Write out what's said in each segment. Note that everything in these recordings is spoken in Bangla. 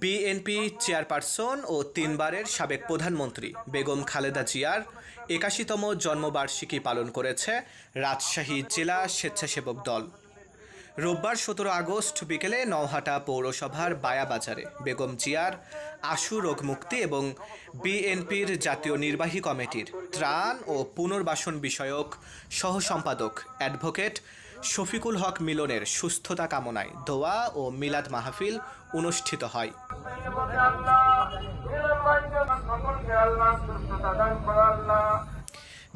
বিএনপি চেয়ারপারসন ও তিনবারের সাবেক প্রধানমন্ত্রী বেগম খালেদা জিয়ার একাশিতম জন্মবার্ষিকী পালন করেছে রাজশাহী জেলা স্বেচ্ছাসেবক দল। রোববার সতেরো আগস্ট বিকেলে নওহাটা পৌরসভার বায়াবাজারে বেগম জিয়ার আশু রোগ মুক্তি এবং বিএনপির জাতীয় নির্বাহী কমিটির ত্রাণ ও পুনর্বাসন বিষয়ক সহসম্পাদক অ্যাডভোকেট শফিকুল হক মিলনের সুস্থতা কামনায় দোয়া ও মিলাদ মাহফিল অনুষ্ঠিত হয়।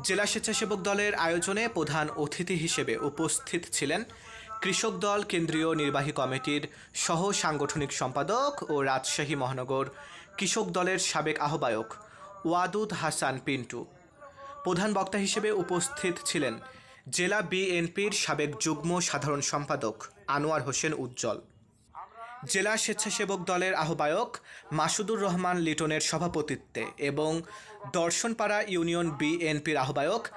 জেলা স্বেচ্ছাসেবক দলের আয়োজনে প্রধান অতিথি হিসেবে উপস্থিত ছিলেন কৃষক দল, কেন্দ্রীয় নির্বাহী কমিটির সহ সাংগঠনিক সম্পাদক ও রাজশাহী মহানগর কৃষক দলের সাবেক আহ্বায়ক ওয়াদুদ হাসান পিন্টু। প্রধান বক্তা হিসেবে উপস্থিত ছিলেন জেলা বিএনপির সাবেক যুগ্ম সাধারণ সম্পাদক আনোয়ার হোসেন উজ্জ্বল। জেলা স্বেচ্ছাসেবক দলের আহ্বায়ক মাসুদুর রহমান লিটনের সভাপতিত্বে এবং দর্শনপাড়া ইউনিয়ন বিএনপির আহ্বায়ক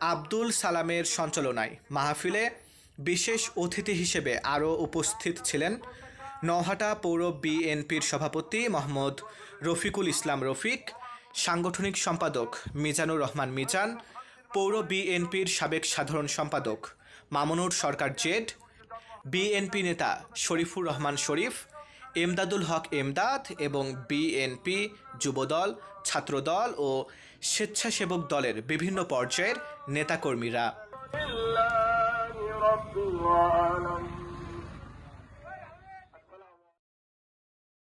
আব্দুল সালামের সঞ্চালনায় মাহফিলে বিশেষ অতিথি হিসেবে আরও উপস্থিত ছিলেন নহাটা পৌর বিএনপির সভাপতি মোহাম্মদ রফিকুল ইসলাম রফিক, সাংগঠনিক সম্পাদক মিজানুর রহমান মিজান পৌর বিএনপির সাবেক সাধারণ সম্পাদক মামুনুর সরকার জেড, বিএনপি নেতা শরীফুর রহমান শরীফ, এমদাদুল হক এমদাদ এবং বিএনপি যুবদল, ছাত্রদল ও স্বেচ্ছাসেবক দলের বিভিন্ন পর্যায়ের নেতাকর্মীরা।